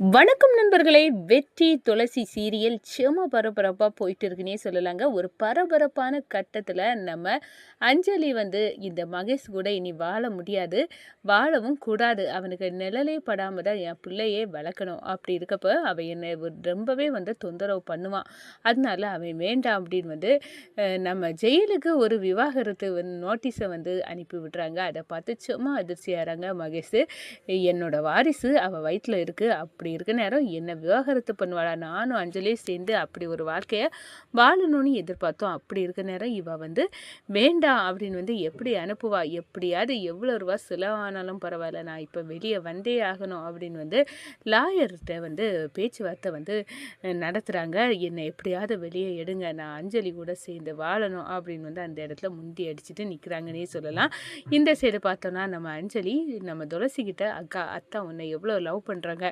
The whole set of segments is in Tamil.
வணக்கம் நண்பர்களே வெற்றி துளசி சீரியல் செம பரபரப்பாக போயிட்டு இருக்குன்னே சொல்லலாங்க. ஒரு பரபரப்பான கட்டத்தில் நம்ம அஞ்சலி வந்து இந்த மகேஷ் கூட இனி வாழ முடியாது. வாழவும் கூடாது. அவனுக்கு நிழலே படாமல் தான் என் பிள்ளையே வளர்க்கணும். அப்படி இருக்கப்போ அவன் என்னை ரொம்பவே வந்து தொந்தரவு பண்ணுவான் அதனால அவன் வேண்டாம் அப்படின்னு வந்து நம்ம ஜெயிலுக்கு ஒரு விவாகரத்து வந்து நோட்டீஸை வந்து அனுப்பி விடுறாங்க. அதை பார்த்து சும்மா அதிர்ச்சியாகிறாங்க மகேஷ். என்னோட வாரிசு அவள் வயிற்றில் இருக்குது அப்படி அப்படி இருக்க நேரம் என்னை விவாகரத்து பண்ணுவாளா? நானும் அஞ்சலியும் சேர்ந்து அப்படி ஒரு வாழ்க்கையை வாழணும்னு எதிர்பார்த்தோம். அப்படி இருக்க நேரம் இவள் வந்து வேண்டாம் அப்படின்னு வந்து எப்படி அனுப்புவா? எப்படியாவது எவ்வளோ ரூபா செலவானாலும் பரவாயில்ல நான் இப்போ வெளியே வந்தே ஆகணும் அப்படின்னு வந்து லாயர்கிட்ட வந்து பேச்சுவார்த்தை வந்து நடத்துகிறாங்க என்னை எப்படியாவது வெளியே எடுங்க நான் அஞ்சலி கூட சேர்ந்து வாழணும் அப்படின்னு வந்து அந்த இடத்துல முந்தி அடிச்சுட்டு நிற்கிறாங்கன்னே சொல்லலாம். இந்த சைடு பார்த்தோன்னா நம்ம அஞ்சலி நம்ம துளசிக்கிட்ட அக்கா அத்தா உன்னை எவ்வளோ லவ் பண்ணுறாங்க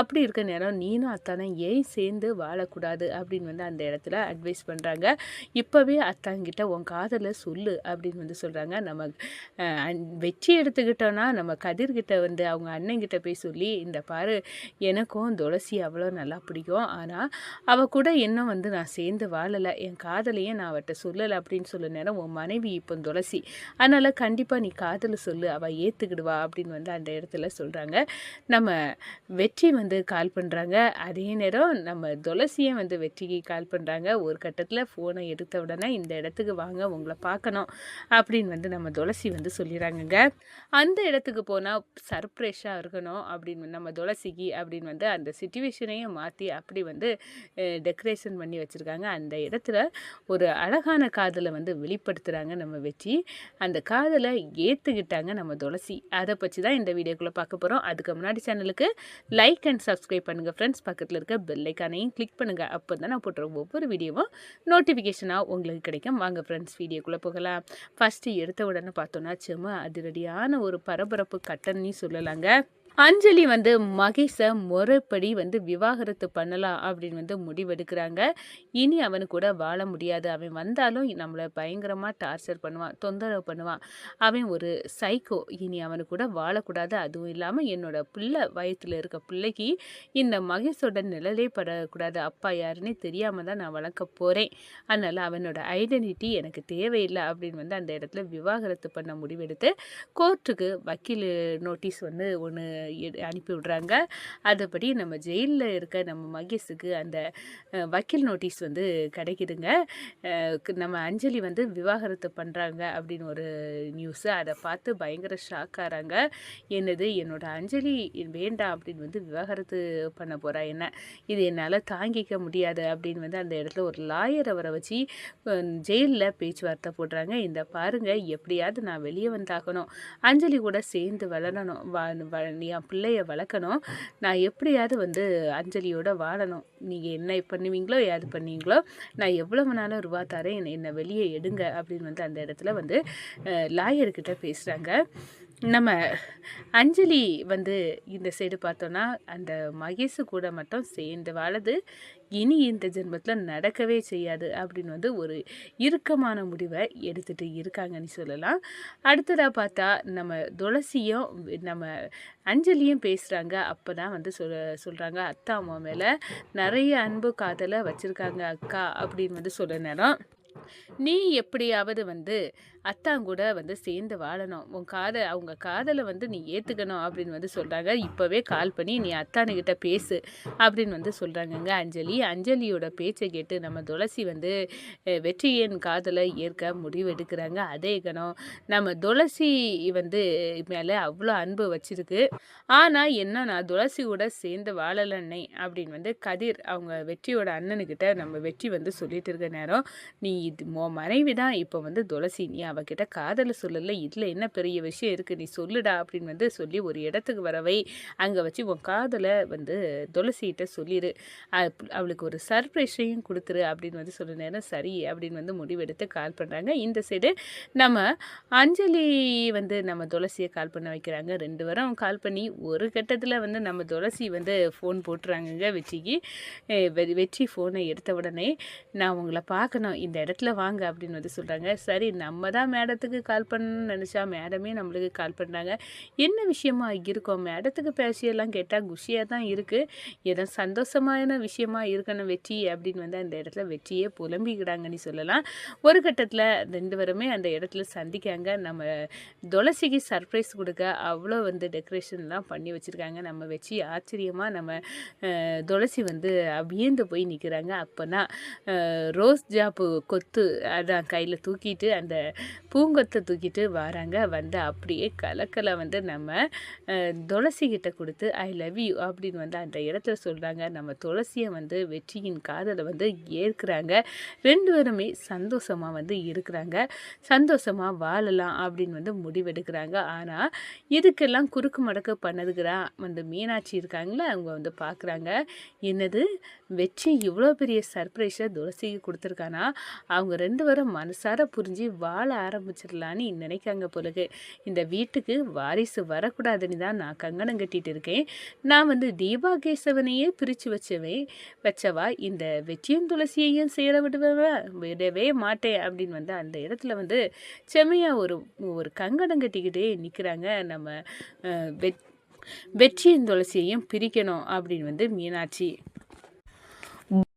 அப்படி இருக்க நேரம் நீனும் அத்தானை ஏன் சேர்ந்து வாழக்கூடாது அப்படின்னு வந்து அந்த இடத்துல அட்வைஸ் பண்ணுறாங்க இப்போவே அத்தாங்கிட்ட உன் காதலை சொல்லு அப்படின்னு வந்து சொல்கிறாங்க நம்ம வெற்றி எடுத்துக்கிட்டோன்னா நம்ம கதிர்கிட்ட வந்து அவங்க அண்ணங்கிட்ட போய் சொல்லி இந்த பாரு எனக்கும் துளசி அவ்வளோ நல்லா பிடிக்கும். ஆனால் அவள் கூட இன்னும் வந்து நான் சேர்ந்து வாழலை. என் காதலையே நான் அவட்ட சொல்லலை. அப்படின்னு சொல்ல நேரம் உன் மனைவி இப்போ துளசி. அதனால் கண்டிப்பாக நீ காதலை சொல்லு. அவள் ஏற்றுக்கிடுவா அப்படின்னு வந்து அந்த இடத்துல சொல்கிறாங்க நம்ம வெற்றி வந்து வந்து கால் பண்ணுறாங்க அதே நேரம் நம்ம துளசியை வந்து வெற்றிக்கு கால் பண்ணுறாங்க ஒரு கட்டத்தில் ஃபோனை எடுத்த உடனே இந்த இடத்துக்கு வாங்க உங்களை பார்க்கணும் அப்படின்னு வந்து நம்ம துளசி வந்து சொல்லிடுறாங்கங்க. அந்த இடத்துக்கு போனால் சர்ப்ரைஸாக இருக்கணும் அப்படின்னு நம்ம துளசிக்கு அப்படின்னு வந்து அந்த சுச்சுவேஷனையும் மாற்றி அப்படி வந்து டெக்கரேஷன் பண்ணி வச்சுருக்காங்க. அந்த இடத்துல ஒரு அழகான காதலை வந்து வெளிப்படுத்துகிறாங்க நம்ம வெற்றி. அந்த காதலை ஏற்றுக்கிட்டாங்க நம்ம துளசி. அதை பற்றி தான் இந்த வீடியோக்குள்ளே பார்க்க போகிறோம் அதுக்கு முன்னாடி சேனலுக்கு லைக் அண்ட் சப்ஸ்கிரைப் பண்ணுங்கள் ஃப்ரெண்ட்ஸ் பக்கத்தில் இருக்க பெல் ஐக்கானையும் கிளிக் பண்ணுங்கள் அப்போ தான் நான் போட்டுற ஒவ்வொரு வீடியோவும் நோட்டிஃபிகேஷனாக உங்களுக்கு கிடைக்கும். வாங்க ஃப்ரெண்ட்ஸ் வீடியோக்குள்ளே போகலாம். ஃபஸ்ட்டு எடுத்த உடனே பார்த்தோன்னா சும்மா அதிரடியான ஒரு பரபரப்பு கட்டணி சொல்லலாங்க. அஞ்சலி வந்து மகேஷை முறைப்படி வந்து விவாகரத்து பண்ணலாம் அப்படின்னு வந்து முடிவெடுக்கிறாங்க. இனி அவனு கூட வாழ முடியாது. அவன் வந்தாலும் நம்மளை பயங்கரமாக டார்ச்சர் பண்ணுவான் தொந்தரவு பண்ணுவான். அவன் ஒரு சைக்கோ இனி அவனு கூட வாழக்கூடாது. அதுவும் இல்லாமல் என்னோட பிள்ளை வயத்தில் இருக்க பிள்ளைக்கு இந்த மகேஷோட நிழலே படக்கூடாது. அப்பா யாருன்னே தெரியாமல் தான் நான் வளர்க்க போகிறேன் அதனால் அவனோட ஐடென்டிட்டி எனக்கு தேவையில்லை அப்படின்னு வந்து அந்த இடத்துல விவாகரத்து பண்ண முடிவெடுத்து கோர்ட்டுக்கு வக்கீல் நோட்டீஸ் வந்து ஒன்று அனுப்பி விடுறாங்க. அதுபடி நம்ம ஜெயிலில் இருக்க நம்ம மகேஷுக்கு அந்த வக்கீல் நோட்டீஸ் வந்து கிடைக்குதுங்க. நம்ம அஞ்சலி வந்து விவாகரத்து பண்ணுறாங்க அப்படின்னு ஒரு நியூஸு. அதை பார்த்து பயங்கர ஷாக் ஆகிறாங்க என்னது என்னோட அஞ்சலி வேண்டாம் அப்படின்னு வந்து விவாகரத்து பண்ண போகிறா என்ன? இது என்னால் தாங்கிக்க முடியாது அப்படின்னு வந்து அந்த இடத்துல ஒரு லாயரை அவரை வச்சு ஜெயிலில் பேச்சுவார்த்தை போடுறாங்க. இந்த பாருங்கள் எப்படியாவது நான் வெளியே வந்தாகணும். அஞ்சலி கூட சேர்ந்து வளரணும். வ- என் பிள்ளைய வளர்க்கணும். நான் எப்படியாவது வந்து அஞ்சலியோட வாழணும். நீங்கள் என்ன பண்ணுவீங்களோ ஏது பண்ணுவீங்களோ நான் எவ்வளோ வேணாலும் ரூபா தரேன். என்னை என்னை வெளியே எடுங்க அப்படின்னு வந்து அந்த இடத்துல வந்து லாயர்கிட்ட பேசுகிறாங்க நம்ம அஞ்சலி வந்து இந்த சைடு பார்த்தோன்னா அந்த மகேஷு கூட மட்டும் சேர்ந்து வாழது. இனி இந்த ஜென்மத்தில் நடக்கவே செய்யாது அப்படின்னு வந்து ஒரு இறுக்கமான முடிவை எடுத்துகிட்டு இருக்காங்கன்னு சொல்லலாம். அடுத்ததாக பார்த்தா நம்ம துளசியும் நம்ம அஞ்சலியும் பேசுகிறாங்க அப்போ தான் வந்து சொல் சொல்கிறாங்க அத்தா அம்மா மேலே நிறைய அன்பு காதலை வச்சுருக்காங்க அக்கா அப்படின்னு வந்து சொல்ல நேரம். நீ எப்படியாவது வந்து அத்தாங்கூட வந்து சேர்ந்து வாழணும். உன் காதை அவங்க காதலை வந்து நீ ஏற்றுக்கணும் அப்படின்னு வந்து சொல்கிறாங்க இப்போவே கால் பண்ணி நீ அத்தானுக்கிட்ட பேசு அப்படின்னு வந்து சொல்கிறாங்கங்க அஞ்சலி அஞ்சலியோட பேச்சை கேட்டு நம்ம துளசி வந்து வெற்றியின் காதலை ஏற்க முடிவெடுக்கிறாங்க. அதே கணம் நம்ம துளசி வந்து மேலே அவ்வளோ அன்பு வச்சிருக்கு. ஆனால் என்ன நான் துளசி கூட சேர்ந்து வாழலன்னே அப்படின்னு வந்து கதிர் அவங்க வெற்றியோட அண்ணனுக்கிட்ட நம்ம வெற்றி வந்து சொல்லிட்டு இருக்க நேரம் நீ இது மோ மனைவி தான் இப்போ வந்து துளசி நீ அவகிட்ட காதலை சொல்லலை இதில் என்ன பெரிய விஷயம் இருக்குது நீ சொல்லுடா அப்படின்னு வந்து சொல்லி ஒரு இடத்துக்கு வரவை அங்கே வச்சு உன் காதலை வந்து துளசிகிட்ட சொல்லிடு அவளுக்கு ஒரு சர்ப்ரைஸையும் கொடுத்துரு அப்படின்னு வந்து சொல்ல நேரம் சரி அப்படின்னு வந்து முடிவெடுத்து கால் பண்ணுறாங்க இந்த சைடு நம்ம அஞ்சலி வந்து நம்ம துளசியை கால் பண்ண வைக்கிறாங்க. ரெண்டு வாரம் கால் பண்ணி ஒரு கட்டத்தில் வந்து நம்ம துளசி வந்து ஃபோன் போட்டுறாங்கங்க வெற்றிக்கு. வெ- வெற்றி ஃபோனை எடுத்த உடனே நான் உங்களை பார்க்கணும். இந்த இடத்துல உள்ளே வாங்க அப்படின்னு வந்து சொல்கிறாங்க சரி நம்ம தான் மேடத்துக்கு கால் பண்ணணும்னு நினச்சா மேடமே நம்மளுக்கு கால் பண்ணுறாங்க என்ன விஷயமா இருக்கோம்? மேடத்துக்கு பேசியெல்லாம் கேட்டால் குஷியாக தான் இருக்குது ஏதோ சந்தோஷமான விஷயமா இருக்கணும் வெற்றி அப்படின்னு வந்து அந்த இடத்துல வெற்றியே புலம்பிக்கிறாங்கன்னு சொல்லலாம். ஒரு கட்டத்தில் ரெண்டு பேருமே அந்த இடத்துல சந்திக்காங்க. நம்ம துளசிக்கு சர்ப்ரைஸ் கொடுக்க அவ்வளோ வந்து டெக்கரேஷன்லாம் பண்ணி வச்சுருக்காங்க. நம்ம வச்சு ஆச்சரியமாக நம்ம துளசி வந்து வியந்து போய் நிற்கிறாங்க அப்போனா ரோஸ் ஜாப்பு கொத்து அதான் கையில் தூக்கிட்டு அந்த பூங்கொத்தை தூக்கிட்டு வராங்க. வந்து அப்படியே கலக்கலை வந்து நம்ம துளசிக்கிட்ட கொடுத்து ஐ லவ் யூ அப்படின்னு வந்து அந்த இடத்துல சொல்கிறாங்க நம்ம துளசியை வந்து வெற்றியின் காதலை வந்து ஏற்கிறாங்க. ரெண்டு பேருமே சந்தோஷமாக வந்து இருக்கிறாங்க. சந்தோஷமாக வாழலாம் அப்படின்னு வந்து முடிவெடுக்கிறாங்க. ஆனால் இதுக்கெல்லாம் குறுக்கு மடக்கு பண்ணதுக்குதான் வந்து மீனாட்சி இருக்காங்களே அவங்க வந்து பார்க்குறாங்க என்னது? வெற்றி இவ்வளோ பெரிய சர்ப்ரைஸை துளசிக்கு கொடுத்துருக்கானா? அவங்க ரெண்டு பேரும் மனசார புரிஞ்சு வாழ ஆரம்பிச்சிடலான்னு நினைக்காங்க பிறகு இந்த வீட்டுக்கு வாரிசு வரக்கூடாதுன்னு தான் நான் கங்கணம் கட்டிட்டு இருக்கேன். நான் வந்து தீபா கேசவனையே பிரித்து வச்சவேன் வச்சவா? இந்த வெற்றியும் துளசியையும் சேர விடுவேன் விடவே மாட்டேன் அப்படின்னு வந்து அந்த இடத்துல வந்து செம்மையாக ஒரு ஒரு கங்கணம் கட்டிக்கிட்டே நிற்கிறாங்க நம்ம வெ வெற்றியின் துளசியையும் பிரிக்கணும் அப்படின்னு வந்து மீனாட்சி.